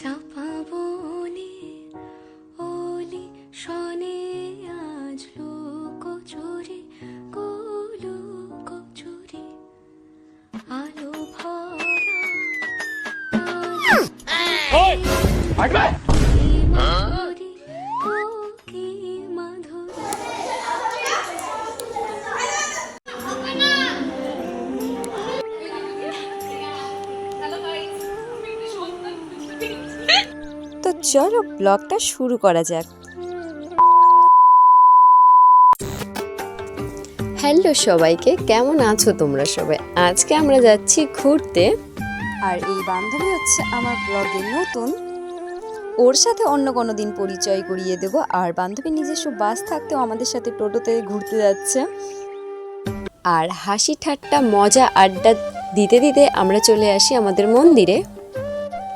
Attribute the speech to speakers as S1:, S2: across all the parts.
S1: 小跑
S2: 步。চলো ব্লগটা শুরু করা যাক। হ্যালো সবাইকে কেমন আছো তোমরা সবাই? আজকে আমরা যাচ্ছি ঘুরতে। আর এই বান্ধবী হচ্ছে আমার ব্লগে নতুন। ওর সাথে অন্য কোনো দিন পরিচয় করিয়ে দেব আর বান্ধবী নিজস্ব বাস থাকতেও আমাদের সাথে টোটোতে ঘুরতে যাচ্ছে। আর হাসি ঠাট্টা মজা আড্ডা দিতে দিতে আমরা চলে আসি আমাদের মন্দিরে।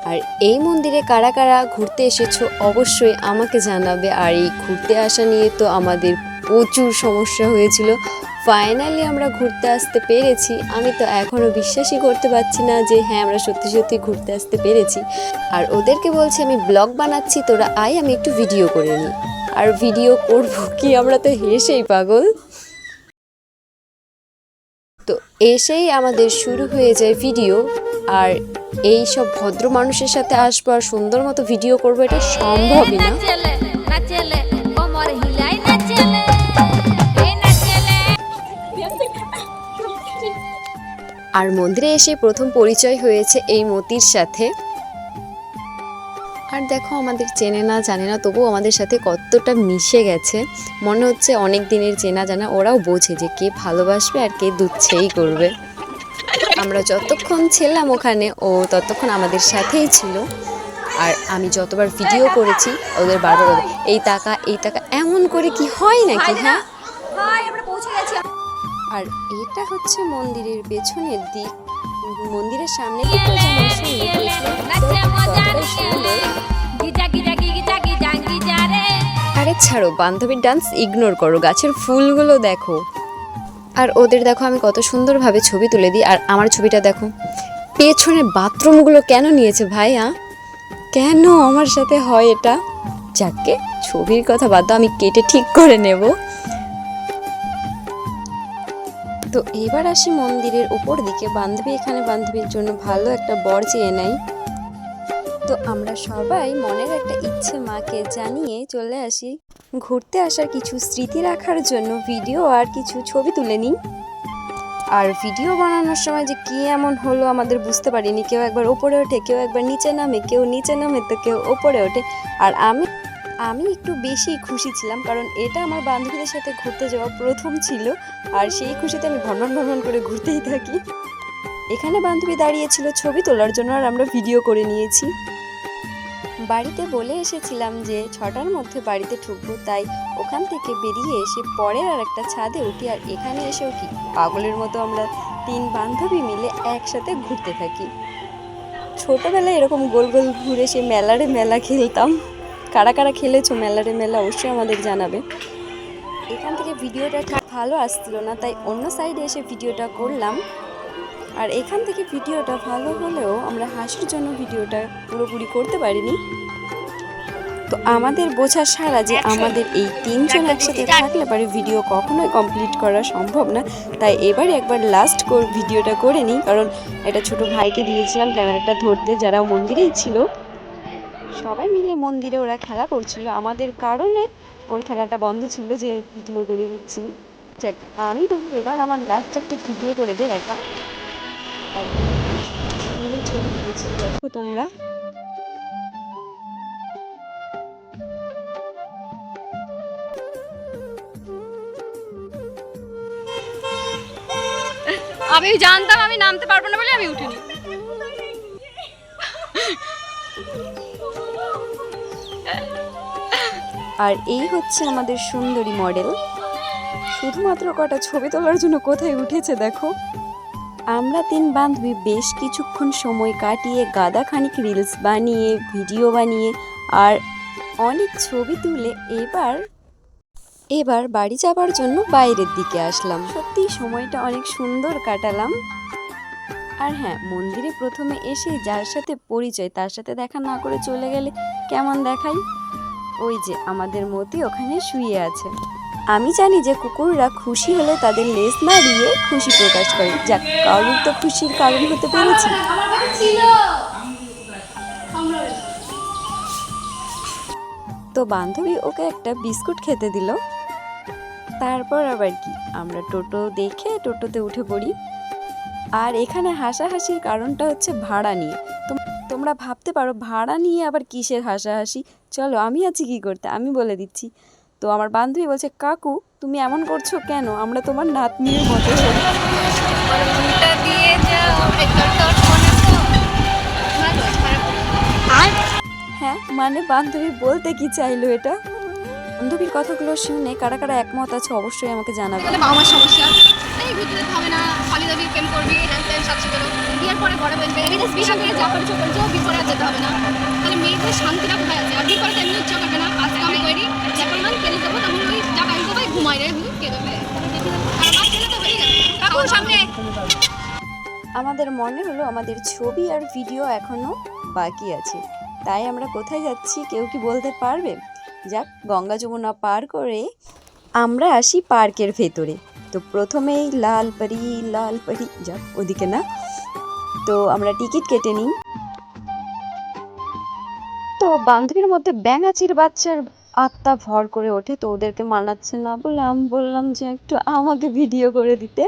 S2: আর এই মন্দিরে কারা কারা ঘুরতে এসেছ অবশ্যই আমাকে জানাবে। আর এই ঘুরতে আসা নিয়ে তো আমাদের প্রচুর সমস্যা হয়েছিল। ফাইনালি আমরা ঘুরতে আসতে পেরেছি। আমি তো এখনও বিশ্বাসই করতে পারছি না যে হ্যাঁ আমরা সত্যি সত্যি ঘুরতে আসতে পেরেছি। আর ওদেরকে বলছি আমি ব্লগ বানাচ্ছি, তোরা আয়, আমি একটু ভিডিও করে নিই। আর ভিডিও করব কি? আমরা তো হেসেই পাগল। তো এসেই আমাদের শুরু হয়ে যায় ভিডিও। আর এই সব ভদ্র মানুষের সাথে আসব আর সুন্দর মতো ভিডিও করব এটা সম্ভবই না। আর মন্দিরে এসে প্রথম পরিচয় হয়েছে এই মতির সাথে। আর দেখো আমাদের চেনে না জানে না তবুও আমাদের সাথে কতটা মিশে গেছে। মনে হচ্ছে অনেক দিনের চেনা জানা ওরাও বোঝে যে কে ভালোবাসবে আর কে দুচ্ছেই করবে। আমরা যতক্ষণ ছিলাম ওখানে ও ততক্ষণ আমাদের সাথেই ছিল। আর আমি যতবার ভিডিও করেছি ওদের বারবার এই টাকা এই টাকা এমন করে কি হয় নাকি হ্যাঁ? আর এটা হচ্ছে মন্দিরের পেছনের দিক। মন্দিরের সামনে আরে ছাড়ো বান্ধবীর ডান্স ইগনোর করো। গাছের ফুলগুলো দেখো। আর ওদের দেখো আমি কত সুন্দরভাবে ছবি তুলে দিই, আর আমার ছবিটা দেখো। পেছনের বাথরুমগুলো কেন নিয়েছে ভাই ভাইয়া কেন আমার সাথে হয় এটা? যাকে ছবির কথা বাদ আমি কেটে ঠিক করে নেব। তো এবার আসি মন্দিরের উপর দিকে। বান্ধবী এখানে বান্ধবীর জন্য ভালো একটা বর চেয়ে নেয়। তো আমরা সবাই মনের একটা ইচ্ছে মাকে জানিয়ে চলে আসি। ঘুরতে আসার কিছু স্মৃতি রাখার জন্য ভিডিও আর কিছু ছবি তুলে নিই। আর ভিডিও বানানোর সময় যে কী এমন হলো আমাদের বুঝতে পারিনি। কেউ একবার ওপরে ওঠে, কেউ একবার নিচে নামে, কেউ নিচে নামে তো কেউ ওপরে ওঠে। আর আমি আমি একটু বেশি খুশি ছিলাম কারণ এটা আমার বান্ধবীদের সাথে ঘুরতে যাওয়া প্রথম ছিল। আর সেই খুশিতে আমি ভ্রমণ ভ্রমণ করে ঘুরতেই থাকি। এখানে বান্ধবী দাঁড়িয়েছিল ছবি তোলার জন্য আর আমরা ভিডিও করে নিয়েছি। বাড়িতে বলে এসেছিলাম যে ছটার মধ্যে বাড়িতে ঢুকবো, তাই ওখান থেকে বেরিয়ে এসে পরের আর একটা ছাদে উঠি আর এখানে এসেও কি পাগলের মতো আমরা তিন বান্ধবী মিলে একসাথে ঘুরতে থাকি। ছোটোবেলায় এরকম গোল গোল ঘুরে সে মেলারে মেলা খেলতাম। কারা কারা খেলেছো মেলারে মেলা অবশ্যই আমাদের জানাবে। এখান থেকে ভিডিওটা ভালো আসছিল না, তাই অন্য সাইডে এসে ভিডিওটা করলাম। আর এখান থেকে ভিডিওটা ভালো হলেও আমরা হাসির জন্য ভিডিওটা পুরোপুরি করতে পারিনি। তো আমাদের বোঝা সারা যে আমাদের এই তিনজন একসাথে থাকলে পারে ভিডিও কখনোই কমপ্লিট করা সম্ভব না। তাই এবারে একবার লাস্ট ভিডিওটা করে নিই কারণ এটা ছোট ভাইকে দিয়েছিলাম ক্যামেরাটা ধরতে যারা মন্দিরেই ছিল সবাই মিলে মন্দিরে ওরা খেলা করছিল। আমাদের কারণে ওই খেলাটা বন্ধ ছিল যে আমি তো এবার আমার লাস্ট একটা ভিডিও করে দেয় দেখো
S3: আমি জানতাম আমি নামতে পারব না বলে আমি উঠিনি।
S2: আর এই হচ্ছে আমাদের সুন্দরী মডেল। শুধুমাত্র কটা ছবি তোলার জন্য কোথায় উঠেছে দেখো। আমরা তিন বান্ধবী বেশ কিছুক্ষণ সময় কাটিয়ে গাদা খানিক রিলস বানিয়ে, ভিডিও বানিয়ে আর অনেক ছবি তুলে এবার এবার বাড়ি যাবার জন্য বাইরের দিকে আসলাম। সত্যি সময়টা অনেক সুন্দর কাটালাম। আর হ্যাঁ মন্দিরে প্রথমে এসে যার সাথে পরিচয়, তার সাথে দেখা না করে চলে গেলে কেমন দেখাই? ওই যে আমাদের মতি ওখানে শুয়ে আছে। আমি জানি যে কুকুররা খুশি হলে তাদের লেজ দিয়ে খুশি প্রকাশ করে। যাক, কারুর তো খুশির কারণ হতে পেরেছি। তো বান্ধবী ওকে একটা বিস্কুট খেতে দিল। তারপর আবার কি? আমরা টোটো দেখে টোটোতে উঠে পড়ি। আর এখানে হাসাহাসির কারণটা হচ্ছে ভাড়া নিয়ে। তোম- তোমরা ভাবতে পারো, ভাড়া নিয়ে আবার কিসের হাসাহাসি? চলো, আমি আছি কি করতে? আমি বলে দিচ্ছি। তো আমার বান্ধবী বলছে, কাকু, তুমি এমন করছ কেন? আমরা তোমার নাতনির মতো হই।" হ্যাঁ মানে বান্ধবী বলতে কি চাইলো এটা? বান্ধবীর কথাগুলো শুনে কারা কারা একমত আছে অবশ্যই আমাকে জানাবে।
S3: তাহলে বাবা মার সমস্যা হবে না সামনে।
S2: আমাদের মনে হলো আমাদের ছবি আর ভিডিও এখনও বাকি আছে। তাই আমরা কোথায় যাচ্ছি কেউ কি বলতে পারবে? যাক, গঙ্গা যমুনা পার করে আমরা আসি পার্কের ভেতরে। তো প্রথমেই লাল পারি লাল পারি যাক, ওদিকে না। তো আমরা টিকিট কেটে নিই। তো বান্ধবীর মধ্যে ব্যাঙাচির বাচ্চার আত্মা ভর করে ওঠে, তো ওদেরকে মানাচ্ছে না বললাম বললাম যে একটু আমাকে ভিডিও করে দিতে।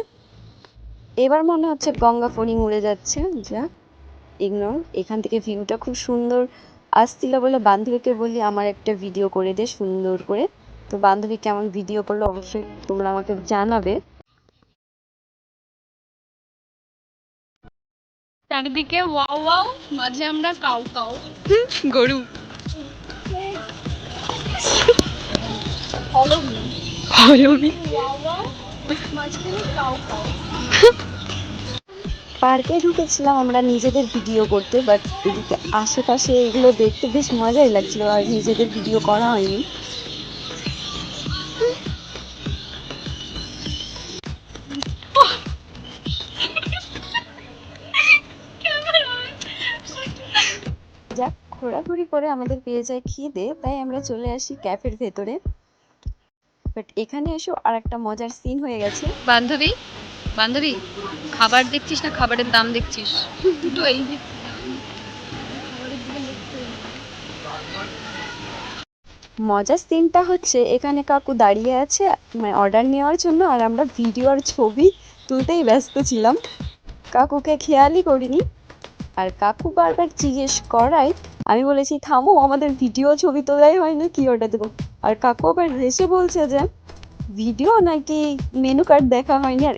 S2: এবার মনে হচ্ছে গঙ্গা ফড়িং উড়ে যাচ্ছে যাক ইগনোর এখান থেকে ভিউটা খুব সুন্দর আসছিল বলে বান্ধবীকে বলি আমার একটা ভিডিও করে দে সুন্দর করে। তো বান্ধবী কেমন ভিডিও করল অবশ্যই তোমরা আমাকে জানাবে।
S3: চারিদিকে ওয়াও ওয়াও মাঝে আমরা কাউ কাউ
S2: গরু। পার্কে ঢুকেছিলাম, আমরা নিজেদের ভিডিও করতে বাট এদিকে আশেপাশে এগুলো দেখতে বেশ মজাই লাগছিল আর নিজেদের ভিডিও করা হয়নি। যাক, ঘোরাঘুরি করে আমাদের পেয়ে যায় খিদে, তাই আমরা চলে আসি ক্যাফের ভেতরে। বাট এখানে এসেও আর একটা মজার সিন হয়ে গেছে।
S3: বান্ধবী বান্ধবী, খাবার দেখছিস না? খাবারের দাম দেখছিস।
S2: মজার সিনটা হচ্ছে, এখানে কাকু দাঁড়িয়ে আছে মানে অর্ডার নেওয়ার জন্য, আর আমরা ভিডিও আর ছবি তুলতেই ব্যস্ত ছিলাম। কাকুকে খেয়ালই করিনি। আর কাকু বারবার জিজ্ঞেস করায়, আমি বলেছি, থামো, আমাদের ভিডিও ছবি তোলাই হয় না, কি অর্ডার দেবো? আর কাকু আবার হেসে বলছে যে ভিডিও নাকি মেনু কার্ড দেখা হয়নি? আর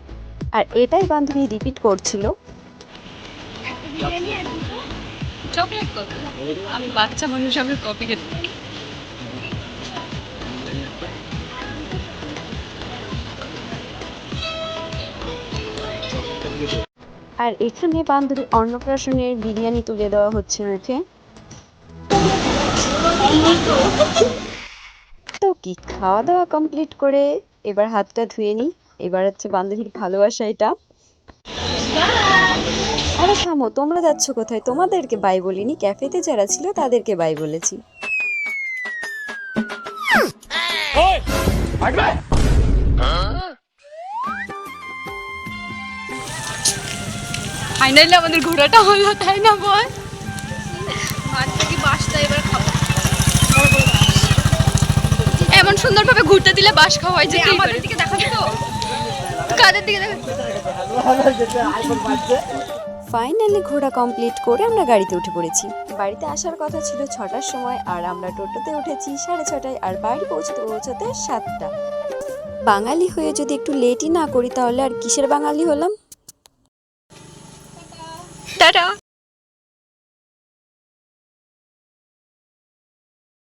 S2: আর এটাই বান্ধবী রিপিট করছিল।
S3: চকলেট কত আমি বাচ্চা মানুষ আমি কপি খেতে
S2: আর এখানে বান্ধবী অন্নপ্রাশনের বিরিয়ানি তুলে দেওয়া হচ্ছে মুখে তো কি খাওয়া দাওয়া কমপ্লিট করে এবার হাতটা ধুয়ে নিই। এবার হচ্ছে বান্ধবীর ভালোবাসা এটা। আরে থামো তোমরা যাচ্ছ কোথায়? তোমাদেরকে বাই বলিনি ক্যাফেতে যারা ছিল তাদেরকে বাই বলেছি।
S3: ফাইনালি আমাদের ঘোরাটা হলো তাই না বল? বাচ্চা কি বাসটা এবার খাব এমন সুন্দরভাবে ঘুরতে দিলে বাস খাওয়া হয় যে আমাদের দিকে দেখাবি তো। কাদের দিকে
S2: ফাইনালি ঘোরা কমপ্লিট করে আমরা গাড়িতে উঠে পড়েছি। বাড়িতে আসার কথা ছিল ছটার সময় আর আমরা টোটোতে উঠেছি সাড়ে ছটায় আর বাড়ি পৌঁছতে পৌঁছতে সাতটা। বাঙালি হয়ে যদি একটু লেটই না করি তাহলে আর কিসের বাঙালি হলাম?
S3: টাটা।